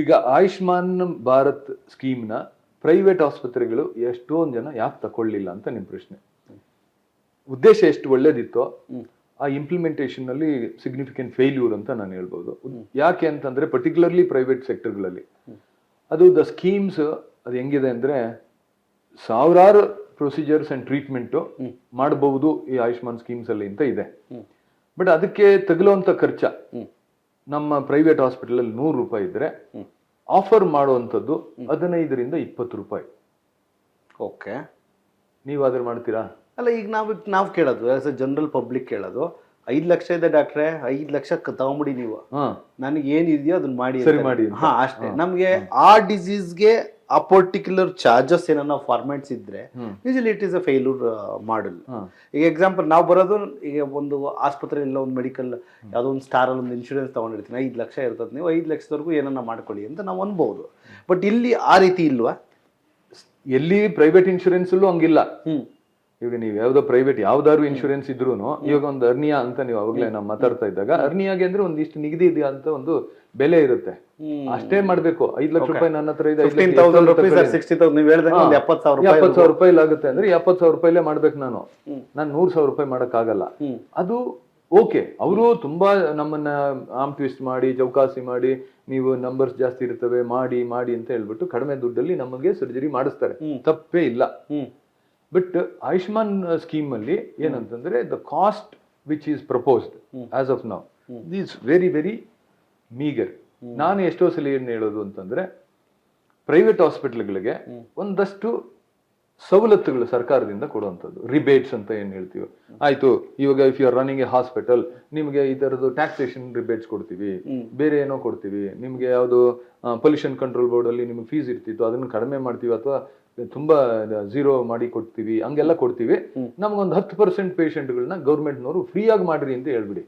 ಈಗ ಆಯುಷ್ಮಾನ್ ಭಾರತ್ ಸ್ಕೀಮ್ನ ಪ್ರೈವೇಟ್ ಆಸ್ಪತ್ರೆಗಳು ಎಷ್ಟೊಂದು ಜನ ಯಾಕೆ ತಕೊಳ್ಳಿಲ್ಲ ಅಂತ ನಿಮ್ಮ ಪ್ರಶ್ನೆ. ಉದ್ದೇಶ ಎಷ್ಟು ಒಳ್ಳೇದಿತ್ತೋ ಆ ಇಂಪ್ಲಿಮೆಂಟೇಷನ್ ಅಲ್ಲಿ ಸಿಗ್ನಿಫಿಕೆಂಟ್ ಫೇಲ್ಯೂರ್ ಅಂತ ನಾನು ಹೇಳ್ಬೋದು. ಯಾಕೆ ಅಂತಂದ್ರೆ ಪರ್ಟಿಕ್ಯುಲರ್ಲಿ ಪ್ರೈವೇಟ್ ಸೆಕ್ಟರ್ಗಳಲ್ಲಿ ಅದು ದ ಸ್ಕೀಮ್ಸ್ ಅದು ಹೆಂಗಿದೆ ಅಂದ್ರೆ ಸಾವಿರಾರು ಪ್ರೊಸೀಜರ್ಸ್ ಅಂಡ್ ಟ್ರೀಟ್ಮೆಂಟ್ ಮಾಡಬಹುದು ಈ ಆಯುಷ್ಮಾನ್ ಸ್ಕೀಮ್ಸ್ ಅಲ್ಲಿ ಅಂತ ಇದೆ. ಬಟ್ ಅದಕ್ಕೆ ತಗಲುವಂಥ ಖರ್ಚ ನಮ್ಮ ಪ್ರೈವೇಟ್ ಹಾಸ್ಪಿಟಲ್ ಅಲ್ಲಿ ನೂರು ರೂಪಾಯಿ ಇದ್ರೆ ಆಫರ್ ಮಾಡುವಂಥದ್ದು ಹದಿನೈದರಿಂದ ಇಪ್ಪತ್ತು ರೂಪಾಯಿ. ಓಕೆ. ನೀವು ಅದ್ರ ಮಾಡ್ತೀರಾ? ಅಲ್ಲ ಈಗ ನಾವು ನಾವು ಕೇಳೋದು ಆಸ್ ಎ ಜನರಲ್ ಪಬ್ಲಿಕ್ ಕೇಳೋದು ಐದು ಲಕ್ಷ ಇದೆ ಡಾಕ್ಟ್ರೆ ಐದು ಲಕ್ಷ ತಗೊಂಬಿಡಿ ನೀವು. ನನಗೆ ಏನಿದೆಯೋ ಅದನ್ನ ಮಾಡಿ ಸರಿ ಮಾಡಿ ಹಾ ಅಷ್ಟೇ. ನಮಗೆ ಆ ಡಿಸೀಸ್ಗೆ ಆ ಪರ್ಟಿಕ್ಯುಲರ್ ಚಾರ್ಜಸ್ ಏನನ್ನ ಫಾರ್ಮ್ಯಾಟ್ಸ್ ಇದ್ರೆ. Usually it is a failure model ಈಗ ಎಕ್ಸಾಂಪಲ್ ನಾವು ಬರೋದು ಈಗ ಒಂದು ಆಸ್ಪತ್ರೆ ಇಲ್ಲ ಒಂದು ಮೆಡಿಕಲ್ ಯಾವುದೋ ಒಂದು ಸ್ಟಾರ್ ಅಲ್ಲಿ ಒಂದು ಇನ್ಶೂರೆನ್ಸ್ ತಗೊಂಡಿರ್ತೀನಿ ಐದು ಲಕ್ಷ ಇರ್ತದೆ ನೀವು ಐದು ಲಕ್ಷದವರೆಗೂ ಏನನ್ನ ಮಾಡ್ಕೊಳ್ಳಿ ಅಂತ ನಾವು ಅನ್ಬಹುದು ಬಟ್ ಇಲ್ಲಿ ಆ ರೀತಿ ಇಲ್ವಾ? ಎಲ್ಲಿ ಪ್ರೈವೇಟ್ ಇನ್ಶೂರೆನ್ಸ್ ಅಲ್ಲೂ ಹಂಗಿಲ್ಲ. ಈಗ ನೀವು ಯಾವ್ದೋ ಪ್ರೈವೇಟ್ ಯಾವ್ದಾದ್ರು ಇನ್ಶೂರೆನ್ಸ್ ಇದ್ರು ಇವಾಗ ಒಂದು ಅರ್ನಿಯಾ ಅಂತ ನೀವು ಅವಾಗಲೇ ನಾವು ಮಾತಾಡ್ತಾ ಇದ್ದಾಗ ಅರ್ನಿಯಾಗೆ ಅಂದ್ರೆ ಒಂದಿಷ್ಟು ನಿಗದಿ ಇದೆಯಾ ಅಂತ ಒಂದು ಬೆಲೆ ಇರುತ್ತೆ. ಅಷ್ಟೇ ಮಾಡ್ಬೇಕು. ಐದು ಲಕ್ಷ ರೂಪಾಯಿ ನನ್ನ ಹತ್ರ ಇದೆ ಒಂದು ಸಾವಿರ ರೂಪಾಯಿ ಆಗುತ್ತೆ ಅಂದ್ರೆ ಎಪ್ಪತ್ ಸಾವಿರ ರೂಪಾಯಿಲೇ ಮಾಡ್ಬೇಕು ನಾನು. ನಾನು ನೂರ್ ಸಾವಿರ ರೂಪಾಯಿ ಮಾಡಕ್ ಆಗಲ್ಲ ಅದು ಓಕೆ ಅವರು ತುಂಬಾ ನಮ್ಮನ್ನ ಆಮ್ ಟ್ವಿಸ್ಟ್ ಮಾಡಿ ಚೌಕಾಸಿ ಮಾಡಿ ನೀವು ನಂಬರ್ಸ್ ಜಾಸ್ತಿ ಇರ್ತವೆ ಮಾಡಿ ಮಾಡಿ ಅಂತ ಹೇಳ್ಬಿಟ್ಟು ಕಡಿಮೆ ದುಡ್ಡಲ್ಲಿ ನಮಗೆ ಸರ್ಜರಿ ಮಾಡಿಸ್ತಾರೆ. ತಪ್ಪೇ ಇಲ್ಲ. ಬಟ್ ಆಯುಷ್ಮಾನ್ ಸ್ಕೀಮ್ ಅಲ್ಲಿ ಏನಂತಂದ್ರೆ the cost which is proposed as of now is very very meagre ನಾನು ಎಷ್ಟೋ ಸಲ ಏನು ಹೇಳೋದು ಅಂತಂದ್ರೆ ಪ್ರೈವೇಟ್ ಹಾಸ್ಪಿಟಲ್ಗಳಿಗೆ ಒಂದಷ್ಟು ಸವಲತ್ತುಗಳು ಸರ್ಕಾರದಿಂದ ಕೊಡುವಂಥದ್ದು. ರಿಬೇಟ್ಸ್ ಅಂತ ಏನು ಹೇಳ್ತೀವಿ. ಆಯ್ತು ಇವಾಗ if you are running a hospital ನಿಮಗೆ ಈ ಥರದ್ದು ಟ್ಯಾಕ್ಸೇಷನ್ ರಿಬೇಟ್ಸ್ ಕೊಡ್ತೀವಿ. ಬೇರೆ ಏನೋ ಕೊಡ್ತೀವಿ. ನಿಮಗೆ ಯಾವುದು ಪೊಲ್ಯೂಷನ್ ಕಂಟ್ರೋಲ್ ಬೋರ್ಡಲ್ಲಿ ನಿಮ್ಗೆ ಫೀಸ್ ಇರ್ತಿತ್ತು ಅದನ್ನ ಕಡಿಮೆ ಮಾಡ್ತೀವಿ ಅಥವಾ ತುಂಬಾ ಝೀರೋ ಮಾಡಿ ಕೊಡ್ತೀವಿ ಹಂಗೆಲ್ಲ ಕೊಡ್ತೀವಿ. ನಮ್ಗೊಂದು ಹತ್ತು ಪರ್ಸೆಂಟ್ ಪೇಷಂಟ್ಗಳನ್ನ ಗೌರ್ಮೆಂಟ್ನವರು ಫ್ರೀ ಆಗಿ ಮಾಡ್ರಿ ಅಂತ ಹೇಳ್ಬಿಡಿ.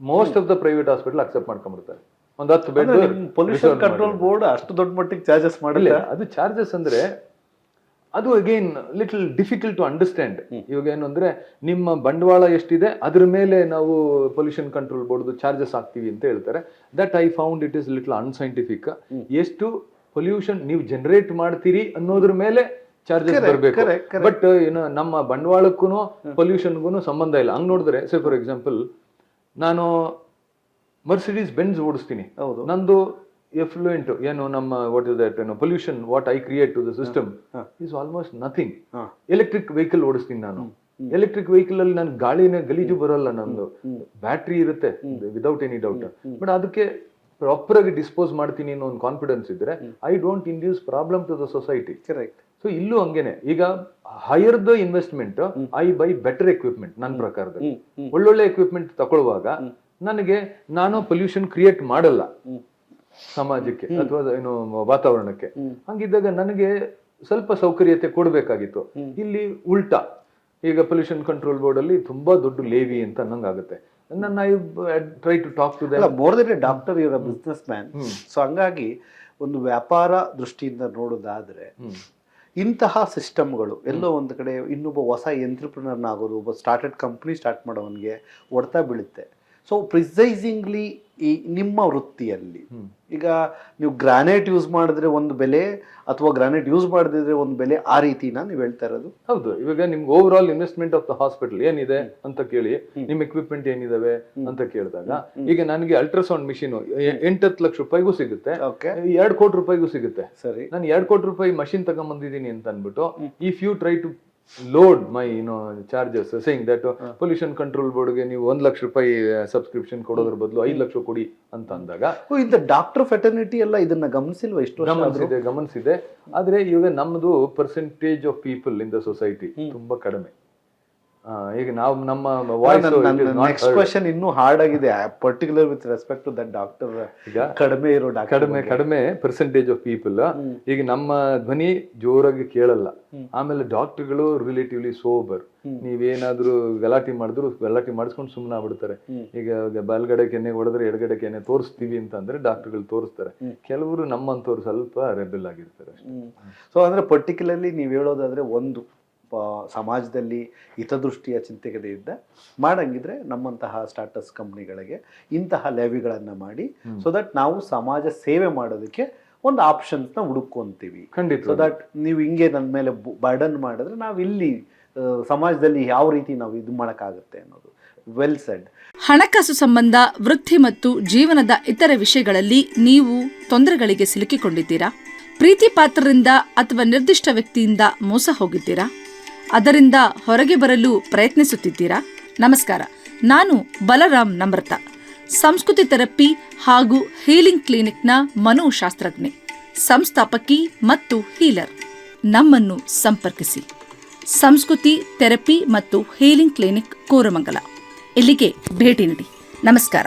Most of the private hospital accept ಮಾಡ್ಕೊಂಡ್ಬಿಡ್ತಾರೆ. ಒಂದು ಹತ್ತು ಬೆಡ್ ಪೊಲ್ಯೂಷನ್ ಕಂಟ್ರೋಲ್ ಬೋರ್ಡ್ ಅಷ್ಟು ದೊಡ್ಡ ಮಟ್ಟಿಗೆ ಚಾರ್ಜಸ್ ಮಾಡಿಲ್ಲ ಅದು ಚಾರ್ಜಸ್ ಅಂದ್ರೆ ಅದು again little difficult to understand ಇವಾಗ ಏನು ಅಂದ್ರೆ ನಿಮ್ಮ ಬಂಡವಾಳ ಎಷ್ಟಿದೆ ಅದ್ರ ಮೇಲೆ ನಾವು ಪೊಲ್ಯೂಷನ್ ಕಂಟ್ರೋಲ್ ಬೋರ್ಡ್ ಚಾರ್ಜಸ್ ಹಾಕ್ತೀವಿ ಅಂತ ಹೇಳ್ತಾರೆ. That I found it is little unscientific ಎಷ್ಟು ಪೊಲ್ಯೂಷನ್ ನೀವು ಜನರೇಟ್ ಮಾಡ್ತೀರಿ ಅನ್ನೋದ್ರ ಮೇಲೆ ಚಾರ್ಜಸ್ ಬರಬೇಕು. ಬಟ್ ಏನು ನಮ್ಮ ಬಂಡವಾಳಕ್ಕೂ ಪೊಲ್ಯೂಷನ್ಗೂ ಸಂಬಂಧ ಇಲ್ಲ. ಹಂಗ್ ನೋಡಿದ್ರೆ ಸೇ ಫಾರ್ ಎಕ್ಸಾಂಪಲ್ ನಾನು ಮರ್ಸಿಡೀಸ್ ಬೆನ್ಸ್ ಓಡಿಸ್ತೀನಿ. ಹೌದು. ನಂದು ಎಫ್ಲೂಯೆಂಟ್ ಏನು ನಮ್ಮ ವಾಟ್ ಇಸ್ ದಟ್ ಏನು pollution what I create to the system is almost nothing. Electric vehicle ಓಡಿಸ್ತೀನಿ ನಾನು. ಎಲೆಕ್ಟ್ರಿಕ್ ವೆಹಿಕಲ್ ಅಲ್ಲಿ ನಾನು ಗಾಳಿನ ಗಲೀಜು ಬರಲ್ಲ ನಂದು. ಬ್ಯಾಟ್ರಿ ಇರುತ್ತೆ ವಿದೌಟ್ ಎನಿ ಡೌಟ್ ಬಟ್ ಅದಕ್ಕೆ ಪ್ರಾಪರ್ ಆಗಿ ಡಿಸ್ಪೋಸ್ ಮಾಡ್ತೀನಿ ಅನ್ನೋ ಒಂದು ಕಾನ್ಫಿಡೆನ್ಸ್ ಇದ್ರೆ I don't induce problem to the society correct so ಇಲ್ಲೂ ಹಂಗೇನೆ. ಈಗ higher the investment I buy better equipment ನನ್ನ ಪ್ರಕಾರದಲ್ಲಿ. ಒಳ್ಳೊಳ್ಳೆ ಎಕ್ವಿಪ್ಮೆಂಟ್ ತಗೊಳ್ಳುವಾಗ ನನಗೆ ನಾನು ಪೊಲ್ಯೂಷನ್ ಕ್ರಿಯೇಟ್ ಮಾಡಲ್ಲ. ಸಮಾಜಕ್ಕೆ ಅಥವಾ ಏನು ವಾತಾವರಣಕ್ಕೆ. ಹಂಗಿದ್ದಾಗ ನನಗೆ ಸ್ವಲ್ಪ ಸೌಕರ್ಯತೆ ಕೊಡಬೇಕಾಗಿತ್ತು. ಇಲ್ಲಿ ಉಲ್ಟಾ. ಈಗ ಪೊಲ್ಯೂಷನ್ ಕಂಟ್ರೋಲ್ ಬೋರ್ಡ್ ಅಲ್ಲಿ ತುಂಬಾ ದೊಡ್ಡ ಲೇವಿ ಅಂತ ಅನ್ನಂಗಾಗುತ್ತೆ ನನ್ನ I try to talk to ಅಲ್ಲ ಮೋರ್ ದೆನ್ ಎ ಡಾಕ್ಟರ್ ಇವರ ಬಿಸ್ನೆಸ್ ಮ್ಯಾನ್ ಸೊ ಹಂಗಾಗಿ ಒಂದು ವ್ಯಾಪಾರ ದೃಷ್ಟಿಯಿಂದ ನೋಡೋದಾದ್ರೆ ಇಂತಹ ಸಿಸ್ಟಮ್ಗಳು ಎಲ್ಲೋ ಒಂದು ಕಡೆ ಇನ್ನೊಬ್ಬ ಹೊಸ ಎಂಟ್ರಪ್ರಿನರ್ನ ಆಗೋದು ಒಬ್ಬ ಸ್ಟಾರ್ಟೆಡ್ ಕಂಪ್ನಿ ಸ್ಟಾರ್ಟ್ ಮಾಡೋವನಿಗೆ ಹೊಡ್ತಾ ಬೀಳುತ್ತೆ. ಸೊ ಪ್ರಿಸೈಸಿಂಗ್ಲಿ ಈ ನಿಮ್ಮ ವೃತ್ತಿಯಲ್ಲಿ. ಈಗ ನೀವು ಗ್ರಾನೈಟ್ ಯೂಸ್ ಮಾಡಿದ್ರೆ ಒಂದು ಬೆಲೆ ಅಥವಾ ಗ್ರಾನೈಟ್ ಯೂಸ್ ಮಾಡಿದ್ರೆ ಒಂದು ಬೆಲೆ ಆ ರೀತಿನ ನೀವು ಹೇಳ್ತಾ ಇರೋದು? ಹೌದು. ಇವಾಗ ನಿಮ್ಗೆ overall investment of the hospital ಏನಿದೆ ಅಂತ ಕೇಳಿ ನಿಮ್ ಎಕ್ವಿಪ್ಮೆಂಟ್ ಏನಿದಾವೆ ಅಂತ ಕೇಳಿದಾಗ ಈಗ ನನಗೆ ಅಲ್ಟ್ರಾಸೌಂಡ್ ಮಿಷಿನ್ ಎಂಟತ್ತು ಲಕ್ಷ ರೂಪಾಯಿಗೂ ಸಿಗುತ್ತೆ. ಓಕೆ ಎರಡ್ ಕೋಟಿ ರೂಪಾಯಿಗೂ ಸಿಗುತ್ತೆ. ಸರಿ. ನಾನು ಎರಡು ಕೋಟಿ ರೂಪಾಯಿ ಮಷಿನ್ ತಗೊಂಬಂದಿದ್ದೀನಿ ಅಂತ ಅಂದ್ಬಿಟ್ಟು if you try to load my you know charges saying that pollution control ಬೋರ್ಡ್ಗೆ ನೀವು ಒಂದ್ ಲಕ್ಷ ರೂಪಾಯಿ ಸಬ್ಸ್ಕ್ರಿಪ್ಷನ್ ಕೊಡೋದ್ರ ಬದಲು ಐದು ಲಕ್ಷ ಕೊಡಿ ಅಂತ ಅಂದಾಗ ಇಂಥ ಡಾಕ್ಟರ್ ಫೆಟರ್ನಿಟಿ ಎಲ್ಲ ಇದನ್ನ ಗಮನಿಸಿಲ್ವ ಇಷ್ಟು? ಗಮನಿಸಿದೆ ಗಮನಿಸಿದೆ. ಆದ್ರೆ ಇವಾಗ ನಮ್ದು percentage of people in the society ತುಂಬಾ ಕಡಿಮೆ. ಈಗ ನಾವು ನಮ್ಮ ವಾಯ್ಸ್ ನೆಕ್ಸ್ಟ್ ಕ್ವಶನ್ ಇನ್ನೂ ಹಾರ್ಡ್ ಆಗಿದೆ particular with respect to that doctor ಈಗ ಕಡಿಮೆ ಇರೋ ಡಾಕ್ಟರ್ ಕಡಿಮೆ ಕಡಿಮೆ ಪರ್ಸೆಂಟೇಜ್ ಆಫ್ ಪೀಪಲ್ ಈಗ ನಮ್ಮ ಧ್ವನಿ ಜೋರಾಗಿ ಕೇಳಲ್ಲ. ಆಮೇಲೆ ಡಾಕ್ಟರ್ಗಳು ರಿಲೇಟಿವ್ಲಿ ಸೋಬರ್ ನೀವೇನಾದ್ರೂ ಗಲಾಟೆ ಮಾಡಿದ್ರು ಗಲಾಟೆ ಮಾಡಿಸ್ಕೊಂಡು ಸುಮ್ಮನೆ ಆಗ್ಬಿಡ್ತಾರೆ. ಈಗ ಬಲ್ಗಡೆ ಕೆನ್ನೆ ಹೊಡೆದ್ರೆ ಎಡಗಡೆ ಕೆನ್ನೆ ತೋರಿಸ್ತೀವಿ ಅಂತ ಅಂದ್ರೆ ಡಾಕ್ಟರ್ಗಳು ತೋರಿಸ್ತಾರೆ ಕೆಲವರು ನಮ್ಮಂತವ್ರು ಸ್ವಲ್ಪ ರೆಬೆಲ್ ಆಗಿರ್ತಾರೆ ಅಷ್ಟೇ. ಸೊ ಅಂದ್ರೆ ಪರ್ಟಿಕ್ಯುಲರ್ಲಿ ನೀವು ಹೇಳೋದಾದ್ರೆ ಒಂದು. ಸಮಾಜದಲ್ಲಿ ಹಿತದೃಷ್ಟಿಯ ಚಿಂತೆಗೆದೆ ಮಾಡಂಗಿದ್ರೆ ನಮ್ಮಂತಹ ಸ್ಟಾರ್ಟಸ್ ಕಂಪ್ನಿಗಳಿಗೆ ಇಂತಹ ಲೆವಿಗಳನ್ನು ಮಾಡಿ ಸೊ ದಟ್ ನಾವು ಸಮಾಜ ಸೇವೆ ಮಾಡೋದಕ್ಕೆ ಒಂದು ಆಪ್ಷನ್ಸ್ನ ಹುಡುಕೊಂತೀವಿ ಖಂಡಿತ. ಸೊ ದಟ್ ನೀವು ಹಿಂಗೆ ನನ್ನ ಮೇಲೆ ಬರ್ಡನ್ ಮಾಡಿದ್ರೆ ನಾವು ಇಲ್ಲಿ ಸಮಾಜದಲ್ಲಿ ಯಾವ ರೀತಿ ನಾವು ಇದು ಮಾಡೋಕ್ಕಾಗುತ್ತೆ ಅನ್ನೋದು. ವೆಲ್ ಸೆಡ್ ಹಣಕಾಸು ಸಂಬಂಧ ವೃತ್ತಿ ಮತ್ತು ಜೀವನದ ಇತರ ವಿಷಯಗಳಲ್ಲಿ ನೀವು ತೊಂದರೆಗಳಿಗೆ ಸಿಲುಕಿಕೊಂಡಿದ್ದೀರಾ? ಪ್ರೀತಿ ಪಾತ್ರರಿಂದ ಅಥವಾ ನಿರ್ದಿಷ್ಟ ವ್ಯಕ್ತಿಯಿಂದ ಮೋಸ ಹೋಗಿದ್ದೀರಾ? ಅದರಿಂದ ಹೊರಗೆ ಬರಲು ಪ್ರಯತ್ನಿಸುತ್ತಿದ್ದೀರಾ? ನಮಸ್ಕಾರ. ನಾನು ಬಲರಾಮ್ ನಮ್ರತ, ಸಂಸ್ಕೃತಿ ಥೆರಪಿ ಹಾಗೂ ಹೀಲಿಂಗ್ ಕ್ಲಿನಿಕ್ನ ಮನೋಶಾಸ್ತ್ರಜ್ಞೆ ಸಂಸ್ಥಾಪಕಿ ಮತ್ತು ಹೀಲರ್. ನಮ್ಮನ್ನು ಸಂಪರ್ಕಿಸಿ. ಸಂಸ್ಕೃತಿ ಥೆರಪಿ ಮತ್ತು ಹೀಲಿಂಗ್ ಕ್ಲಿನಿಕ್ ಕೋರಮಂಗಲ. ಇಲ್ಲಿಗೆ ಭೇಟಿ ನೀಡಿ. ನಮಸ್ಕಾರ.